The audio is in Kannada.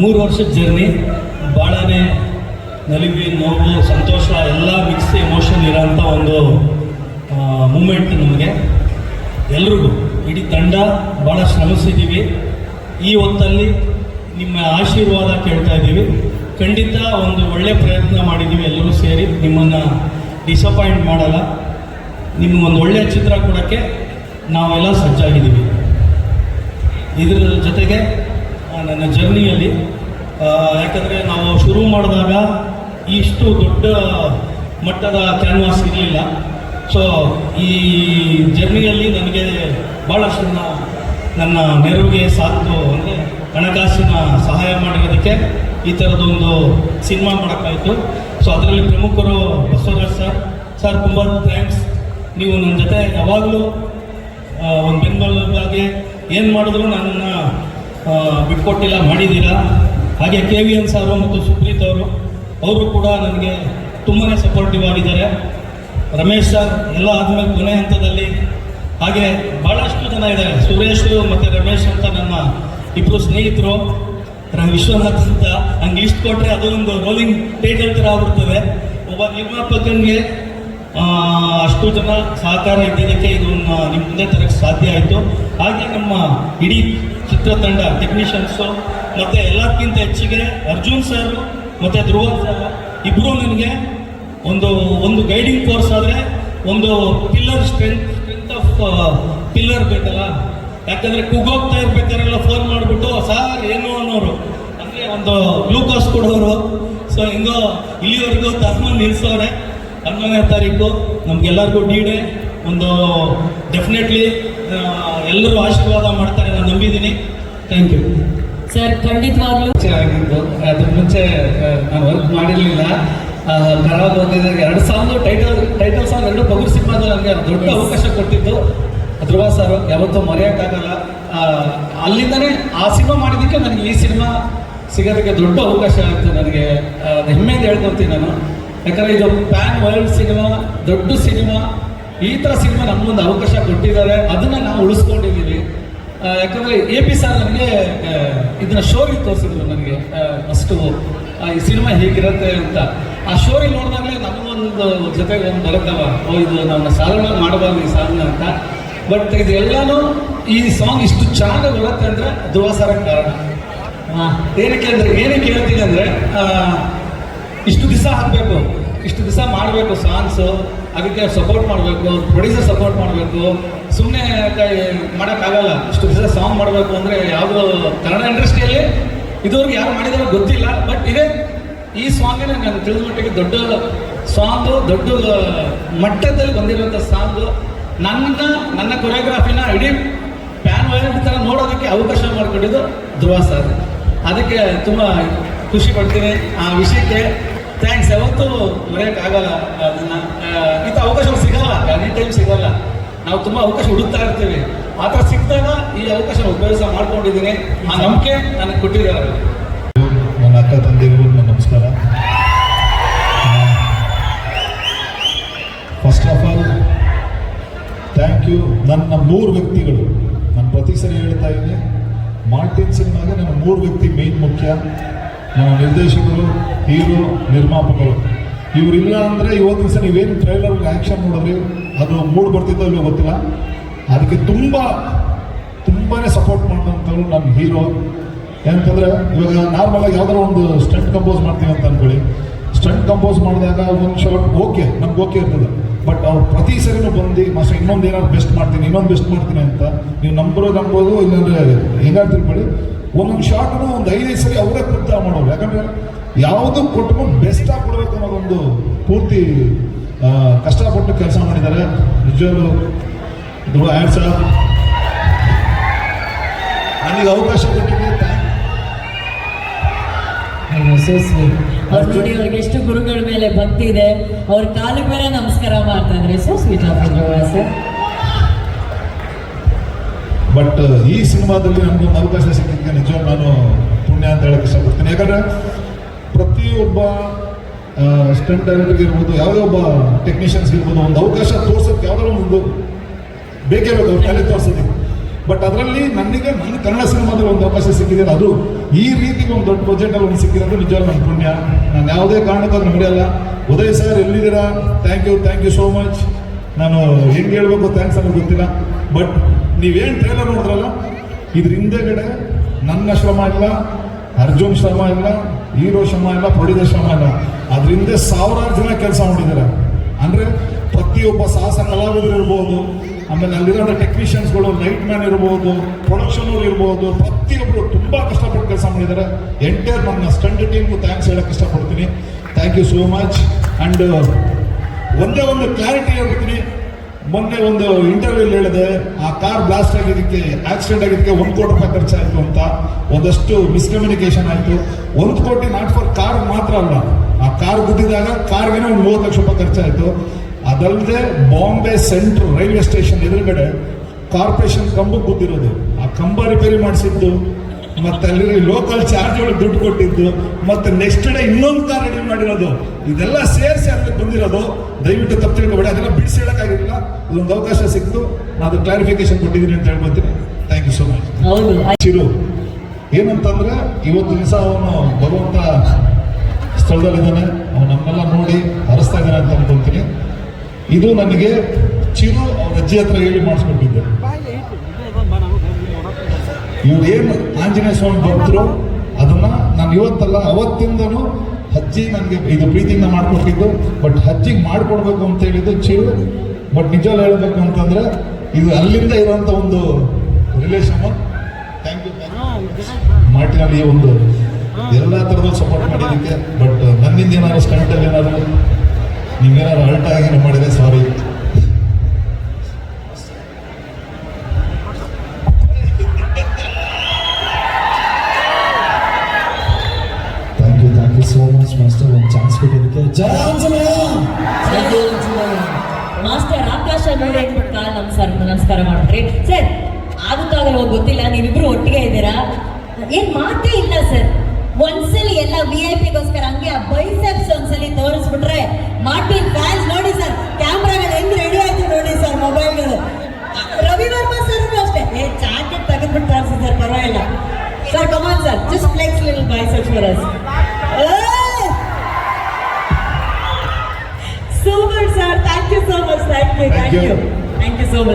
ಮೂರು ವರ್ಷದ ಜರ್ನಿ ಭಾಳನೇ ನಲಿವಿ, ನೋವು, ಸಂತೋಷ, ಎಲ್ಲ ಮಿಕ್ಸ್ ಎಮೋಷನ್ ಇರೋಂಥ ಒಂದು ಮೂಮೆಂಟ್ ನಮಗೆ. ಎಲ್ರಿಗೂ, ಇಡೀ ತಂಡ ಭಾಳ ಶ್ರಮಿಸಿದ್ದೀವಿ. ಈ ಹೊತ್ತಲ್ಲಿ ನಿಮ್ಮ ಆಶೀರ್ವಾದ ಕೇಳ್ತಾ ಇದ್ದೀವಿ. ಖಂಡಿತ ಒಂದು ಒಳ್ಳೆ ಪ್ರಯತ್ನ ಮಾಡಿದ್ದೀವಿ ಎಲ್ಲರೂ ಸೇರಿ. ನಿಮ್ಮನ್ನು ಡಿಸಪಾಯಿಂಟ್ ಮಾಡಲ್ಲ. ನಿಮಗೊಂದು ಒಳ್ಳೆಯ ಚಿತ್ರ ಕೊಡೋಕ್ಕೆ ನಾವೆಲ್ಲ ಸಜ್ಜಾಗಿದ್ದೀವಿ. ಇದರ ಜೊತೆಗೆ ನನ್ನ ಜರ್ನಿಯಲ್ಲಿ. ಯಾಕಂದರೆ ನಾವು ಶುರು ಮಾಡಿದಾಗ ಇಷ್ಟು ದೊಡ್ಡ ಮಟ್ಟದ ಕ್ಯಾನ್ವಾಸ್ ಇರಲಿಲ್ಲ. ಸೊ ಈ ಜರ್ನಿಯಲ್ಲಿ ನನಗೆ ಭಾಳಷ್ಟು ನನ್ನ ನನ್ನ ನೆರವಿಗೆ ಸಾಕು ಅಂದರೆ ಹಣಕಾಸಿನ ಸಹಾಯ ಮಾಡಿರೋದಕ್ಕೆ ಈ ಥರದೊಂದು ಸಿನಿಮಾ ಮಾಡೋಕ್ಕಾಯಿತು ಸೊ ಅದರಲ್ಲಿ ಪ್ರಮುಖರು ಬಸವರಾಜ್ ಸರ್. ಸರ್, ತುಂಬ ಥ್ಯಾಂಕ್ಸ್ ನೀವು ನನ್ನ ಜೊತೆ ಯಾವಾಗಲೂ ಒಂದು ಬೆಂಬಲವಾಗಿ ಏನು ಮಾಡಿದ್ರು ನನ್ನನ್ನು ಬಿಟ್ಕೊಟ್ಟಿಲ್ಲ, ಮಾಡಿದ್ದೀರಾ? ಹಾಗೆ ಕೆ ವಿ ಎನ್ ಸಾರು ಮತ್ತು ಸುಪ್ರೀತ್ ಅವರು ಅವರು ಕೂಡ ನನಗೆ ತುಂಬಾ ಸಪೋರ್ಟಿವ್ ಆಗಿದ್ದಾರೆ. ರಮೇಶ್ ಸರ್, ಎಲ್ಲ ಆದಮೇಲೆ ಕೊನೆ ಹಂತದಲ್ಲಿ ಹಾಗೆ ಭಾಳಷ್ಟು ಜನ ಇದ್ದಾರೆ. ಸುರೇಶ್ ಮತ್ತು ರಮೇಶ್ ಅಂತ ನನ್ನ ಇಬ್ಬರು ಸ್ನೇಹಿತರು. ವಿಶ್ವನಾಥ್ ಅಂತ. ಹಂಗೆ ಇಷ್ಟು ಕೊಟ್ಟರೆ ಅದೊಂದು ರೋಲಿಂಗ್ ಟೈಟಲ್ ಥರ ಆಗ್ಬಿಡ್ತದೆ. ಒಬ್ಬ ನಿರ್ಮಾಪಕನಿಗೆ ಅಷ್ಟು ಜನ ಸಹಕಾರ ಇದ್ದಿದ್ದಕ್ಕೆ ಇದು ನಿಮ್ಮ ಸಾಧ್ಯ ಆಯಿತು. ಹಾಗೆ ನಮ್ಮ ಇಡೀ ಚಿತ್ರತಂಡ ಟೆಕ್ನಿಷಿಯನ್ಸು ಮತ್ತು ಎಲ್ಲಕ್ಕಿಂತ ಹೆಚ್ಚಿಗೆ ಅರ್ಜುನ್ ಸರ್ ಮತ್ತು ಧ್ರುವ ಸರ್ ಇಬ್ಬರು ನನಗೆ ಒಂದು ಒಂದು ಗೈಡಿಂಗ್ ಕೋರ್ಸ್ ಆದರೆ ಒಂದು pillar strength strength of pillar ಬೇಕಲ್ಲ? ಯಾಕಂದರೆ ಕುಗ್ಗೋಗ್ತಾ ಇರ್ಬೇಕಾರೆಲ್ಲ ಫೋನ್ ಮಾಡಿಬಿಟ್ಟು, ಸಾರ್, ಏನು? ಅನ್ನೋರು. ಅಂದರೆ ಒಂದು ಗ್ಲೂಕೋಸ್ ಕೊಡೋರು. ಸೊ ಹೆಂಗೋ, ಇಲ್ಲಿವರೆಗೂ ತಮ್ಮ ನಿಲ್ಸೋರೆ. ಹನ್ನೊಂದನೇ ತಾರೀಕು. ನಮಗೆಲ್ಲರಿಗೂ ಡಿ ಡೇ ಒಂದು ಡೆಫಿನೆಟ್ಲಿ ಎಲ್ಲರೂ ಆಶೀರ್ವಾದ ಮಾಡ್ತಾರೆ ನಾನು ನಂಬಿದ್ದೀನಿ. ಥ್ಯಾಂಕ್ ಯು ಸರ್ ಖಂಡಿತವಾಗ್ಲೂ. ಚೆನ್ನಾಗಿತ್ತು ಆಗಿದ್ದು ಅದ್ರ ಮುಂಚೆ ನಾನು ವರ್ಕ್ ಮಾಡಿರಲಿಲ್ಲ. ಖರಾಬ್ ಓದಿದಾಗ ಎರಡು ಸಾಂಗ್ ಟೈಟಲ್ ಟೈಟಲ್ ಸಾಂಗ್ ಎರಡು ಬಗುರು ಸಿನಿಮಾದಲ್ಲಿ ನನಗೆ ದೊಡ್ಡ ಅವಕಾಶ ಕೊಟ್ಟಿದ್ದು. ಧ್ರುವ ಸರ್ ಯಾವತ್ತೂ ಮರೆಯೋಕ್ಕಾಗಲ್ಲ. ಅಲ್ಲಿಂದನೇ ಆ ಸಿನಿಮಾ ಮಾಡಿದ್ದಕ್ಕೆ ನನಗೆ ಈ ಸಿನಿಮಾ ಸಿಗೋದಕ್ಕೆ ದೊಡ್ಡ ಅವಕಾಶ ಆಯಿತು ನನಗೆ. ಹೆಮ್ಮೆಯಿಂದ ಹೇಳ್ಕೊತೀನಿ ನಾನು. ಯಾಕಂದರೆ ಇದು ಪ್ಯಾನ್ ವರ್ಲ್ಡ್ ಸಿನಿಮಾ ದೊಡ್ಡ ಸಿನಿಮಾ ಈ ಥರ ಸಿನಿಮಾ ನಮಗೊಂದು ಅವಕಾಶ ಕೊಟ್ಟಿದ್ದಾರೆ ಅದನ್ನು ನಾವು ಉಳಿಸ್ಕೊಂಡಿದ್ದೀವಿ. ಯಾಕಂದರೆ ಎ ಪಿ ಸರ್ ನನಗೆ ಇದನ್ನ ಶೋರಿ ತೋರಿಸಿದ್ರು ನನಗೆ ಫಸ್ಟು ಈ ಸಿನಿಮಾ ಹೇಗಿರುತ್ತೆ ಅಂತ. ಆ ಶೋರಿ ನೋಡಿದಾಗಲೇ ನಮಗೊಂದು ಜೊತೆಗೆ ಒಂದು ಬರುತ್ತವ. ಓ ಇದು ನಮ್ಮ ಸಾಧಾರಣ ಮಾಡಬಾರ್ದು ಈ ಸಾಂಗ್ನ ಅಂತ. ಬಟ್ ಇದೆಲ್ಲನೂ ಈ ಸಾಂಗ್ ಇಷ್ಟು ಚೆನ್ನಾಗಿ ಬರುತ್ತೆ ಅಂದರೆ ದುವಾಸರ ಕಾರಣ. ಏನಕ್ಕೆ ಅಂದರೆ ಏನಕ್ಕೆ ಹೇಳ್ತೀನಿ ಅಂದರೆ ಇಷ್ಟು ದಿವಸ ಹಾಕಬೇಕು. ಇಷ್ಟು ದಿವಸ ಮಾಡಬೇಕು ಸಾಂಗ್ಸು ಅದಕ್ಕೆ ಸಪೋರ್ಟ್ ಮಾಡಬೇಕು ಪ್ರೊಡ್ಯೂಸರ್ ಸಪೋರ್ಟ್ ಮಾಡಬೇಕು. ಸುಮ್ಮನೆ ಮಾಡೋಕ್ಕಾಗಲ್ಲ. ಇಷ್ಟು ದಿವಸ ಸಾಂಗ್ ಮಾಡಬೇಕು ಅಂದರೆ ಯಾವುದೋ ಕನ್ನಡ ಇಂಡಸ್ಟ್ರಿಯಲ್ಲಿ ಇದುವರೆಗೆ ಯಾರು ಮಾಡಿದಾರೋ ಗೊತ್ತಿಲ್ಲ. ಬಟ್ ಇದೇ, ಈ ಸಾಂಗೇ ನಾನು ತಿಳಿದ ಮಟ್ಟಿಗೆ ದೊಡ್ಡ ಸಾಂಗು ದೊಡ್ಡ ಮಟ್ಟದಲ್ಲಿ ಬಂದಿರುವಂಥ ಸಾಂಗು ನನ್ನ ನನ್ನ ಕೊರಿಯೋಗ್ರಾಫಿನ ಇಡೀ ಪ್ಯಾನ್ ವೈರ್ ಥರ ನೋಡೋದಕ್ಕೆ ಅವಕಾಶ ಮಾಡಿಕೊಟ್ಟಿದ್ದು ಧ್ರುವ ಸರ್ ಅದಕ್ಕೆ ತುಂಬ ಖುಷಿ ಪಡ್ತೀನಿ ಆ ವಿಷಯಕ್ಕೆ. ಥ್ಯಾಂಕ್ಸ್ ಯಾವತ್ತೂ ಮರೆಯೋಕ್ಕಾಗಲ್ಲ ಅದನ್ನ ಇಂಥ ಅವಕಾಶ ಸಿಗಲ್ಲ. ಎನಿ ಟೈಮ್ ಸಿಗಲ್ಲ. ನಾವು ತುಂಬ ಅವಕಾಶ ಹುಡುಕ್ತಾ ಇರ್ತೀವಿ. ಆ ಥರ ಸಿಕ್ಕಿದಾಗ ಈ ಅವಕಾಶ ಉಪಯೋಗ ಮಾಡ್ಕೊಂಡಿದ್ದೀನಿ. ಆ ನಂಬಿಕೆ ನನಗೆ ಕೊಟ್ಟಿದ್ದಾರೆ ನನ್ನ ಅಕ್ಕ ತಂದೆಗೂ ನನ್ನ ನಮಸ್ಕಾರ. First of all thank you ನನ್ನ ಮೂರು ವ್ಯಕ್ತಿಗಳು. ನಾನು ಪ್ರತಿ ಸರಿ ಹೇಳ್ತಾ ಇದ್ದೀನಿ ಮಾರ್ಟಿನ್ ಸಿನಿಮಾಗೆ ನನ್ನ ಮೂರು ವ್ಯಕ್ತಿ ಮೇನ್ ಮುಖ್ಯ. ನನ್ನ ನಿರ್ದೇಶಕರು, ಹೀರೋ, ನಿರ್ಮಾಪಕರು. ಇವರಿಲ್ಲ ಅಂದರೆ ಇವತ್ತು ದಿವಸ ನೀವೇನು ಟ್ರೈಲರ್ ಆ್ಯಕ್ಷನ್ ನೋಡಿದ್ರಿ? ಅದು ಮೂಡ್ ಬರ್ತಿದ್ದೋ ಇಲ್ಲೋ ಗೊತ್ತಿಲ್ಲ. ಅದಕ್ಕೆ ತುಂಬ ತುಂಬಾ ಸಪೋರ್ಟ್ ಮಾಡಿದಂಥವ್ರು ನಮ್ಮ ಹೀರೋ. ಏನಂತಂದರೆ ಇವಾಗ ನಾರ್ಮಲಾಗಿ ಯಾವುದಾದ್ರು ಒಂದು ಸ್ಟಂಟ್ ಕಂಪೋಸ್ ಮಾಡ್ತೀವಿ ಅಂತ ಅಂದ್ಕೊಳ್ಳಿ ಸ್ಟಂಟ್ ಕಂಪೋಸ್ ಮಾಡಿದಾಗ ಒಂದು ಶಾರ್ಟ್ ಓಕೆ ನಮ್ಗೆ ಓಕೆ ಇರ್ತದೆ. ಬಟ್ ಅವ್ರು ಪ್ರತಿ ಸರಿನೂ ಬಂದು, ಮಾಸ್ಟರ್ ಇನ್ನೊಂದು ಏನಾದ್ರು ಬೆಸ್ಟ್ ಮಾಡ್ತೀನಿ, ಇನ್ನೊಂದು ಬೆಸ್ಟ್ ಮಾಡ್ತೀನಿ ಅಂತ ನೀವು ನಂಬರೋ ನಂಬೋದು ಇಲ್ಲಾಂದರೆ ಹೆಂಗಾರು ತಿಳ್ಕೊಳ್ಳಿ ಒಂದೊಂದು ಶಾರ್ಟ್ನು ಒಂದು ಐದೈದು ಸರಿ ಅವರೇ ಕೃತ ಮಾಡೋರು. ಯಾಕಂದ್ರೆ ಯಾವುದು ಕೊಟ್ಕೊಂಡು ಬೆಸ್ಟಾಗಿ ಕೊಡಬೇಕು ಅನ್ನೋದೊಂದು ಪೂರ್ತಿ ಕಷ್ಟಪಟ್ಟು ಕೆಲಸ ಮಾಡಿದ್ದಾರೆ. ನಿಜವಾಗ್ಲೂ ಧ್ರುವ ಆ್ಯಡ್ ಸರ್. ನನಗೆ ಅವಕಾಶ ಕೊಟ್ಟಿದ್ದೆ. ಅವ್ರು ನೋಡಿ ಅವ್ರಿಗೆ ಎಷ್ಟು ಗುರುಗಳ ಮೇಲೆ ಭಕ್ತಿ ಇದೆ. ಅವ್ರ ಕಾಲಿಗೆ ಮೇಲೆ ನಮಸ್ಕಾರ ಮಾಡ್ತಾ ಇದ್ರೆ ಸೊ ಸ್ವೀಟ್ ಸರ್ ಬಟ್ ಈ ಸಿನಿಮಾದಲ್ಲಿ ನನಗೊಂದು ಅವಕಾಶ ಸಿಕ್ಕಿದ್ದಕ್ಕೆ ನಿಜ ನಾನು ಪುಣ್ಯ ಅಂತ ಹೇಳಕ್ಕೆ ಇಷ್ಟಪಡ್ತೀನಿ. ಯಾಕಂದರೆ ಪ್ರತಿಯೊಬ್ಬ ಸ್ಟಂಟ್ ಡೈರೆಕ್ಟರ್ಗೆ ಇರ್ಬೋದು, ಯಾವುದೇ ಒಬ್ಬ ಟೆಕ್ನಿಷಿಯನ್ಸ್ ಇರ್ಬೋದು, ಒಂದು ಅವಕಾಶ ತೋರ್ಸೋಕ್ಕೆ ಯಾವುದೋ ಒಂದು ಬೇಕೇ ಬೇಕು, ಅವ್ರ ಕಲೆ ತೋರಿಸೋದಕ್ಕೆ. ಬಟ್ ಅದರಲ್ಲಿ ನನಗೆ ನನ್ನ ಕನ್ನಡ ಸಿನಿಮಾದಲ್ಲಿ ಒಂದು ಅವಕಾಶ ಸಿಕ್ಕಿದೆ ಅದು ಈ ರೀತಿ ಒಂದು ದೊಡ್ಡ ಬಜೆಟಲ್ಲಿ ಒಂದು ಸಿಕ್ಕಿರೋದು ನಿಜ ನನ್ನ ಪುಣ್ಯ. ನಾನು ಯಾವುದೇ ಕಾರಣಕ್ಕೂ ಅದನ್ನು ಮುಡಿಯಲ್ಲ ಉದಯ್ ಸರ್ ಎಲ್ಲಿದ್ದೀರಾ? Thank you thank you so much ನಾನು ಹೆಂಗೆ ಹೇಳ್ಬೇಕು ಥ್ಯಾಂಕ್ಸ್ ಅನ್ನೋದು ಗೊತ್ತಿಲ್ಲ. ಬಟ್ ನೀವೇನು ಟ್ರೈಲರ್ ನೋಡಿದ್ರಲ್ಲ? ಇದ್ರ ಹಿಂದೆಗಡೆ ನನ್ನ ಶ್ರಮ ಇಲ್ಲ, ಅರ್ಜುನ್ ಶ್ರಮ ಇಲ್ಲ, ಹೀರೋ ಶ್ರಮ ಇಲ್ಲ, ಪ್ರೊಡ್ಯೂಸರ್ ಶ್ರಮ ಇಲ್ಲ. ಅದ್ರ ಹಿಂದೆ ಸಾವಿರಾರು ಜನ ಕೆಲಸ ಮಾಡಿದ್ದಾರೆ. ಅಂದ್ರೆ ಪ್ರತಿಯೊಬ್ಬ ಸಾಹಸ ಕಲಾವಿದರು ಇರ್ಬೋದು, ಆಮೇಲೆ ಅಲ್ಲಿರೋ ಟೆಕ್ನಿಷಿಯನ್ಸ್ಗಳು ಲೈಟ್ ಮ್ಯಾನ್ ಇರ್ಬೋದು ಪ್ರೊಡಕ್ಷನ್ ಇರ್ಬೋದು ಪ್ರತಿಯೊಬ್ಬರು ತುಂಬಾ ಕಷ್ಟಪಟ್ಟು ಕೆಲಸ ಮಾಡಿದ್ದಾರೆ. ಎಂಟೈರ್ ನನ್ನ ಸ್ಟಂಟ್ ಟೀಮ್ಗೂ ಥ್ಯಾಂಕ್ಸ್ ಹೇಳಕ್ಕೆ ಇಷ್ಟಪಡ್ತೀನಿ. Thank you so much and ಒಂದೇ ಒಂದು ಕ್ಲಾರಿಟಿ ಹೇಳ್ತೀನಿ ಮೊನ್ನೆ ಒಂದು ಇಂಟರ್ವ್ಯೂ ಹೇಳಿದೆ, ಆ ಕಾರ್ ಬ್ಲಾಸ್ಟ್ ಆಗಿದ್ದಕ್ಕೆ ಆಕ್ಸಿಡೆಂಟ್ ಆಗಿದ್ದಕ್ಕೆ ಒಂದು ಕೋಟಿ ರೂಪಾಯಿ ಖರ್ಚಾಯಿತು ಅಂತ. ಒಂದಷ್ಟು ಮಿಸ್ಕಮ್ಯುನಿಕೇಶನ್ ಆಯಿತು. ಒಂದು ಕೋಟಿ ನಾಟ್ ಫಾರ್ ಕಾರ್ ಮಾತ್ರ ಅಲ್ಲ. ಆ ಕಾರ್ ಗುದ್ದಿದಾಗ ಕಾರ್ಗೇನೆ ಒಂದು ಮೂವತ್ತು ಲಕ್ಷ ರೂಪಾಯಿ ಖರ್ಚಾಯಿತು. ಅದಲ್ಲದೆ ಬಾಂಬೆ ಸೆಂಟ್ರ್ ರೈಲ್ವೆ ಸ್ಟೇಷನ್ ಎದುರುಗಡೆ ಕಾರ್ಪೊರೇಷನ್ ಕಂಬಕ್ಕೆ ಗುದ್ದಿರೋದು. ಆ ಕಂಬ ರಿಪೇರಿ ಮಾಡಿಸಿದ್ದು ಮತ್ತೆ ಅಲ್ಲಿ ಲೋಕಲ್ ಚಾರ್ಜ್ ಒಳಗೆ ದುಡ್ಡು ಕೊಟ್ಟಿದ್ದು ಮತ್ತೆ ನೆಕ್ಸ್ಟ್ ಡೇ ಇನ್ನೊಂದು ಕಾರ್ ರೆಡಿ ಮಾಡಿರೋದು. ಇದೆಲ್ಲ ಸೇರಿಸಿ ಅಲ್ಲಿ ಬಂದಿರೋದು. ದಯವಿಟ್ಟು ತಪ್ಪು ತಿಳ್ಕೊಬೇಡಿ ಅದೆಲ್ಲ ಬಿಡಿಸಿ ಹೇಳಕ್ಕಾಗಿಲ್ಲ ಇದೊಂದು ಅವಕಾಶ ಸಿಕ್ತು ನಾನು ಅದು ಕ್ಲಾರಿಫಿಕೇಶನ್ ಕೊಟ್ಟಿದ್ದೀನಿ ಅಂತ ಹೇಳ್ಕೊತೀನಿ ಥ್ಯಾಂಕ್ ಯು ಸೋ ಮಚ್ ಹೌದು ಚಿರು ಏನಂತಂದ್ರೆ ಇವತ್ತು ದಿವಸ ಅವನು ಬರುವಂತ ಸ್ಥಳದಲ್ಲಿದ್ದಾನೆ. ಅವನು ನಮ್ಮೆಲ್ಲ ನೋಡಿ ಹರಿಸ್ತಾ ಇದ್ದಾನೆ ಅಂತ ಅನ್ಕೊಂತೀನಿ. ಇದು ನನಗೆ ಚಿರು ಅವ್ರ ಅಜ್ಜಿ ಹತ್ರ ಹೇಳಿ ಮಾಡಿಸ್ಕೊಟ್ಟಿದ್ದೆ. ಇವ್ರು ಏನು ಆಂಜನೇಯ ಸ್ವಾಮಿ ಭಕ್ತರು? ಅದನ್ನ ನಾನು ಇವತ್ತಲ್ಲ, ಅವತ್ತಿಂದನೂ ಹಜ್ಜಿ ನನಗೆ ಇದು ಪ್ರೀತಿಯಿಂದ ಮಾಡ್ಕೊಟ್ಟಿದ್ದು. ಬಟ್ ಹಜ್ಜಿಗೆ ಮಾಡ್ಕೊಡ್ಬೇಕು ಅಂತ ಹೇಳಿದ್ದು ಚಿರು ಬಟ್ ನಿಜವಾಗ್ಲೂ ಹೇಳಬೇಕು ಅಂತಂದ್ರೆ ಇದು ಅಲ್ಲಿಂದ ಇರುವಂತ ಒಂದು ರಿಲೇಷನ್ ಥ್ಯಾಂಕ್ ಯು ಮಾಟಿನಲ್ಲಿ ಒಂದು ಎಲ್ಲ ಥರದ್ದು ಸಪೋರ್ಟ್ ಮಾಡಿದ್ದಕ್ಕೆ. ಬಟ್ ನನ್ನಿಂದ ಏನಾದ್ರು ಸ್ಟಂಟಲ್ಲಿ ಏನಾದ್ರು ನೀವೇನಾದ್ರು ಆಗಿ ಮಾಡಿದೆ ಸಾರಿ ನೋಡಿ ಅಂದ್ಬಿಟ್ಟು ನಮಸ್ಕಾರ ನಮಸ್ಕಾರ ಮಾಡ್ರಿ. ಸರ್ ಆಗುತ್ತಾಗಲ್ಲ ಗೊತ್ತಿಲ್ಲ, ನೀವಿಬ್ರು ಒಟ್ಟಿಗೆ ಇದ್ದೀರಾ? ಏನ್ ಮಾತೇ ಇಲ್ಲ ಸರ್ ಒಂದ್ಸಲಿ ಎಲ್ಲ ವಿ ಐ ಪಿಗೋಸ್ಕರ ಹಂಗೆ ಆ ಬೈಸೆಪ್ಸ್ ಒಂದ್ಸಲಿ ತೋರಿಸ್ಬಿಟ್ರೆ ಮಾರ್ಟಿನ್ ಫ್ಯಾನ್ಸ್ ನೋಡಿ ಸರ್ ಕ್ಯಾಮ್ರಾಗಳು ಹೆಂಗ್ ರೆಡಿ ಆಯ್ತು ನೋಡಿ ಸರ್ ಮೊಬೈಲ್ಗಳು ರವಿ ವರ್ಮಾ ಸರ್ ಅಷ್ಟೇ. ಏ ಜಾಕೆಟ್ ತೆಗೆದ್ಬಿಟ್ಟು ತೋರಿಸಿ ಸರ್ ಪರವಾಗಿಲ್ಲ. Sir come on sir just flex lil biceps for us good, sir. Thank you so much. Thank you. Thank, you. Thank you so much.